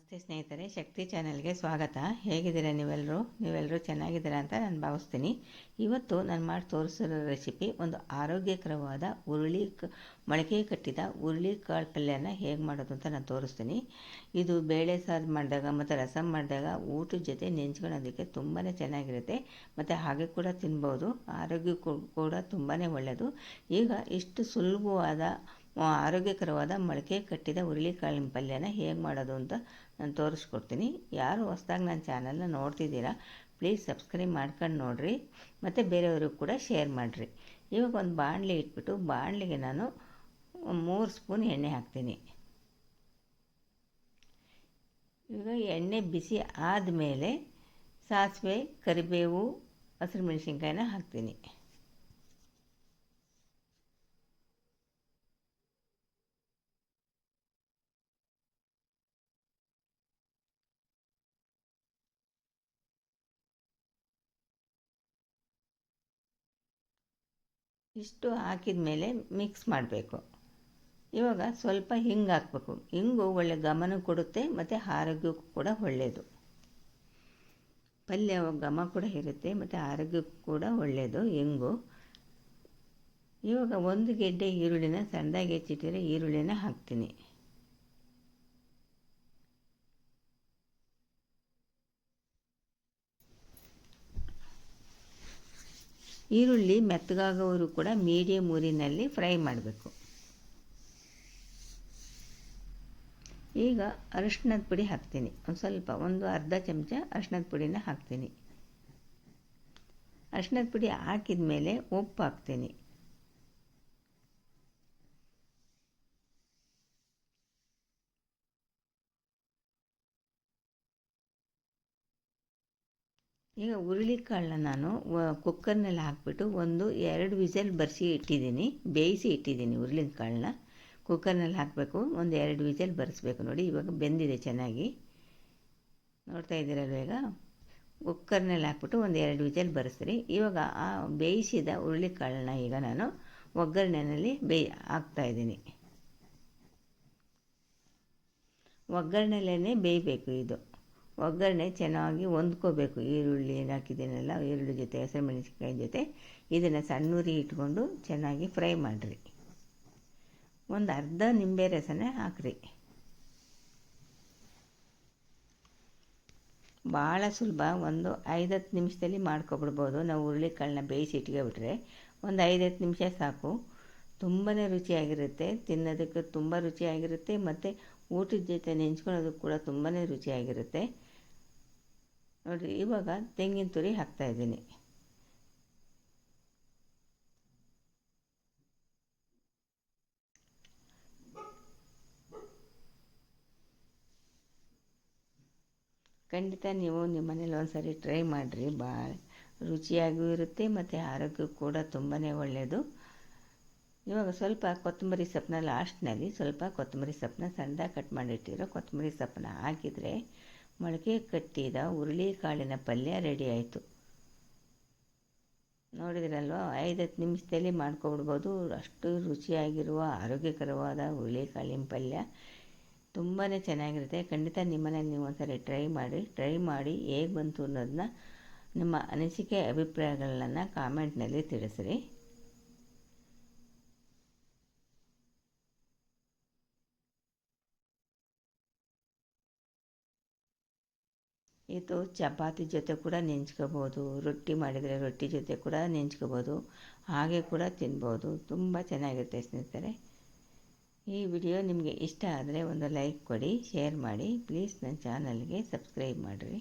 ನಮಸ್ತೆ ಸ್ನೇಹಿತರೆ, ಶಕ್ತಿ ಚಾನೆಲ್ಗೆ ಸ್ವಾಗತ. ಹೇಗಿದ್ದೀರಾ ನೀವೆಲ್ಲರೂ ನೀವೆಲ್ಲರೂ ಚೆನ್ನಾಗಿದ್ದೀರಾ ಅಂತ ನಾನು ಭಾವಿಸ್ತೀನಿ. ಇವತ್ತು ನಾನು ಮಾಡಿ ತೋರಿಸಿರೋ ರೆಸಿಪಿ ಒಂದು ಆರೋಗ್ಯಕರವಾದ ಹುರುಳಿ ಕ, ಮೊಳಕೆ ಕಟ್ಟಿದ ಹುರುಳಿ ಕಾಳು ಪಲ್ಯನ ಹೇಗೆ ಮಾಡೋದು ಅಂತ ನಾನು ತೋರಿಸ್ತೀನಿ. ಇದು ಬೇಳೆ ಸಾರು ಮಾಡಿದಾಗ ಮತ್ತು ರಸಂ ಮಾಡಿದಾಗ ಊಟದ ಜೊತೆ ನೆಂಚ್ಕೊಳ್ಳೋದಕ್ಕೆ ತುಂಬಾ ಚೆನ್ನಾಗಿರುತ್ತೆ ಮತ್ತು ಹಾಗೆ ಕೂಡ ತಿನ್ಬೋದು. ಆರೋಗ್ಯಕ್ಕೂ ಕೂಡ ತುಂಬಾ ಒಳ್ಳೆಯದು. ಈಗ ಇಷ್ಟು ಸುಲಭವಾದ, ಆರೋಗ್ಯಕರವಾದ ಮೊಳಕೆ ಕಟ್ಟಿದ ಹುರುಳಿಕಾಳಿನ ಪಲ್ಯನ ಹೇಗೆ ಮಾಡೋದು ಅಂತ ನಾನು ತೋರಿಸ್ಕೊಡ್ತೀನಿ. ಯಾರು ಹೊಸ್ದಾಗಿ ನನ್ನ ಚಾನಲ್ನ ನೋಡ್ತಿದ್ದೀರಾ, ಪ್ಲೀಸ್ ಸಬ್ಸ್ಕ್ರೈಬ್ ಮಾಡ್ಕೊಂಡು ನೋಡಿರಿ, ಮತ್ತು ಬೇರೆಯವ್ರಿಗೂ ಕೂಡ ಶೇರ್ ಮಾಡಿರಿ. ಇವಾಗ ಒಂದು ಬಾಣಲೆ ಇಟ್ಬಿಟ್ಟು, ಬಾಣಲೆಗೆ ನಾನು ಮೂರು ಸ್ಪೂನ್ ಎಣ್ಣೆ ಹಾಕ್ತೀನಿ. ಈಗ ಎಣ್ಣೆ ಬಿಸಿ ಆದಮೇಲೆ ಸಾಸಿವೆ, ಕರಿಬೇವು, ಹಸಿರು ಮೆಣಸಿನ್ಕಾಯಿನ ಹಾಕ್ತೀನಿ. ಇಷ್ಟು ಹಾಕಿದ ಮೇಲೆ ಮಿಕ್ಸ್ ಮಾಡಬೇಕು. ಇವಾಗ ಸ್ವಲ್ಪ ಹಿಂಗೆ ಹಾಕಬೇಕು. ಹಿಂಗು ಒಳ್ಳೆ ಗಮನ ಕೊಡುತ್ತೆ, ಮತ್ತು ಆರೋಗ್ಯಕ್ಕೂ ಕೂಡ ಒಳ್ಳೆಯದು ಪಲ್ಯ ಘಮ ಕೂಡ ಇರುತ್ತೆ, ಮತ್ತು ಆರೋಗ್ಯಕ್ಕೂ ಕೂಡ ಒಳ್ಳೆಯದು ಹೆಂಗು. ಇವಾಗ ಒಂದು ಗೆಡ್ಡೆ ಈರುಳ್ಳಿನ ಸಣ್ಣದಾಗಿ ಹೆಚ್ಚಿಟ್ಟಿರೋ ಈರುಳ್ಳಿನ ಹಾಕ್ತೀನಿ. ಈರುಳ್ಳಿ ಮೆತ್ತಗಾಗೋವರು ಕೂಡ ಮೀಡಿಯಮ್ ಊರಿನಲ್ಲಿ ಫ್ರೈ ಮಾಡಬೇಕು. ಈಗ ಅರಿಶಿಣದ ಪುಡಿ ಹಾಕ್ತೀನಿ. ಒಂದು ಸ್ವಲ್ಪ, ಒಂದು ಅರ್ಧ ಚಮಚ ಅರಿಶಿಣದ ಪುಡಿನ ಹಾಕ್ತೀನಿ. ಅರಿಶಿಣದ ಪುಡಿ ಹಾಕಿದ ಮೇಲೆ ಉಪ್ಪು ಹಾಕ್ತೀನಿ. ಈಗ ಹುರುಳಿಕಾಳನ್ನ ನಾನು ಕುಕ್ಕರ್ನಲ್ಲಿ ಹಾಕಿಬಿಟ್ಟು ಒಂದು ಎರಡು ವಿಸಲ್ ಬರೆಸಿ ಇಟ್ಟಿದ್ದೀನಿ, ಬೇಯಿಸಿ ಇಟ್ಟಿದ್ದೀನಿ ಹುರುಳಿಕಾಳನ್ನ ಕುಕ್ಕರ್ನಲ್ಲಿ ಹಾಕಬೇಕು, ಒಂದು ಎರಡು ವಿಸಲ್ ಬರೆಸ್ಬೇಕು ನೋಡಿ, ಇವಾಗ ಬೆಂದಿದೆ ಚೆನ್ನಾಗಿ. ನೋಡ್ತಾ ಇದ್ದೀರಲ್ವ ಈಗ? ಕುಕ್ಕರ್ನಲ್ಲಿ ಹಾಕ್ಬಿಟ್ಟು ಒಂದು ಎರಡು ವಿಸಲ್ ಬರೆಸ್ರಿ. ಇವಾಗ ಆ ಬೇಯಿಸಿದ ಹುರುಳಿಕಾಳನ್ನ ಈಗ ನಾನು ಒಗ್ಗರಣೆಯಲ್ಲಿ ಬೇಯ್ ಹಾಕ್ತಾಯಿದ್ದೀನಿ ಒಗ್ಗರಣೆಲೇ ಬೇಯಬೇಕು ಇದು. ಒಗ್ಗರಣೆ ಚೆನ್ನಾಗಿ ಹೊಂದ್ಕೋಬೇಕು. ಈರುಳ್ಳಿ ಹಾಕಿದ್ದೀನಲ್ಲ ಈರುಳ್ಳಿ ಜೊತೆ, ಹಸಿಮೆಣಸಿನ್ಕಾಯಿ ಜೊತೆ, ಇದನ್ನು ಸಣ್ಣೂರಿ ಇಟ್ಕೊಂಡು ಚೆನ್ನಾಗಿ ಫ್ರೈ ಮಾಡಿರಿ. ಒಂದು ಅರ್ಧ ನಿಂಬೆ ರಸನೇ ಹಾಕ್ರಿ. ಭಾಳ ಸುಲಭ, ಒಂದು ಐದತ್ತು ನಿಮಿಷದಲ್ಲಿ ಮಾಡ್ಕೊಬಿಡ್ಬೋದು. ನಾವು ಹುರುಳಿಕಾಳನ್ನ ಬೇಯಿಸಿ ಇಟ್ಕೊಬಿಟ್ರೆ ಒಂದು ಐದತ್ತು ನಿಮಿಷ ಸಾಕು. ತುಂಬಾ ರುಚಿಯಾಗಿರುತ್ತೆ, ತಿನ್ನೋದಕ್ಕೆ ತುಂಬ ರುಚಿಯಾಗಿರುತ್ತೆ, ಮತ್ತು ಊಟದ ಜೊತೆ ನೆಂಚ್ಕೊಳ್ಳೋದಕ್ಕೆ ಕೂಡ ತುಂಬಾ ರುಚಿಯಾಗಿರುತ್ತೆ. ನೋಡಿರಿ ಇವಾಗ ತೆಂಗಿನ ತುರಿ ಹಾಕ್ತಾಯಿದ್ದೀನಿ ಖಂಡಿತ ನೀವು ನಿಮ್ಮ ಮನೇಲಿ ಒಂದು ಟ್ರೈ ಮಾಡಿರಿ. ಭಾಳ ರುಚಿಯಾಗೂ ಇರುತ್ತೆ ಮತ್ತು ಆರೋಗ್ಯಕ್ಕೂ ಕೂಡ ತುಂಬಾ ಒಳ್ಳೆಯದು ಇವಾಗ ಸ್ವಲ್ಪ ಕೊತ್ತಂಬರಿ ಸೊಪ್ಪನ್ನ ಲಾಸ್ಟ್ನಲ್ಲಿ ಸ್ವಲ್ಪ ಕೊತ್ತಂಬರಿ ಸೊಪ್ಪನ್ನ ಸಣ್ಣದಾಗಿ ಕಟ್ ಮಾಡಿಟ್ಟಿರೋ ಕೊತ್ತಂಬರಿ ಸೊಪ್ಪನ್ನ ಹಾಕಿದರೆ ಮೊಳಕೆ ಕಟ್ಟಿದ ಕಾಳಿನ ಪಲ್ಯ ರೆಡಿ ಆಯಿತು. ನೋಡಿದ್ರಲ್ವ? ಹತ್ತು ನಿಮಿಷದಲ್ಲಿ ಮಾಡ್ಕೊಬಿಡ್ಬೋದು ಅಷ್ಟು ರುಚಿಯಾಗಿರುವ, ಆರೋಗ್ಯಕರವಾದ ಕಾಳಿನ ಪಲ್ಯ. ತುಂಬಾ ಚೆನ್ನಾಗಿರುತ್ತೆ. ಖಂಡಿತ ನಿಮ್ಮನೇಲಿ ನೀವು ಒಂದ್ಸರಿ ಟ್ರೈ ಮಾಡಿ ಟ್ರೈ ಮಾಡಿ ಹೇಗೆ ಬಂತು ಅನ್ನೋದನ್ನ ನಿಮ್ಮ ಅನಿಸಿಕೆ, ಅಭಿಪ್ರಾಯಗಳನ್ನು ಕಾಮೆಂಟ್ನಲ್ಲಿ ತಿಳಿಸ್ರಿ. ಇದು ಚಪಾತಿ ಜೊತೆ ಕೂಡ ನೆಂಚ್ಕೋಬೋದು, ರೊಟ್ಟಿ ಮಾಡಿದರೆ ರೊಟ್ಟಿ ಜೊತೆ ಕೂಡ ನೆಂಚ್ಕೋಬೋದು, ಹಾಗೆ ಕೂಡ ತಿನ್ಬೋದು. ತುಂಬ ಚೆನ್ನಾಗಿರುತ್ತೆ ಸ್ನೇಹಿತರೆ. ಈ ವಿಡಿಯೋ ನಿಮಗೆ ಇಷ್ಟ ಆದರೆ ಒಂದು ಲೈಕ್ ಕೊಡಿ, ಶೇರ್ ಮಾಡಿ. ಪ್ಲೀಸ್ ನನ್ನ ಚಾನಲ್ಗೆ ಸಬ್ಸ್ಕ್ರೈಬ್ ಮಾಡಿರಿ.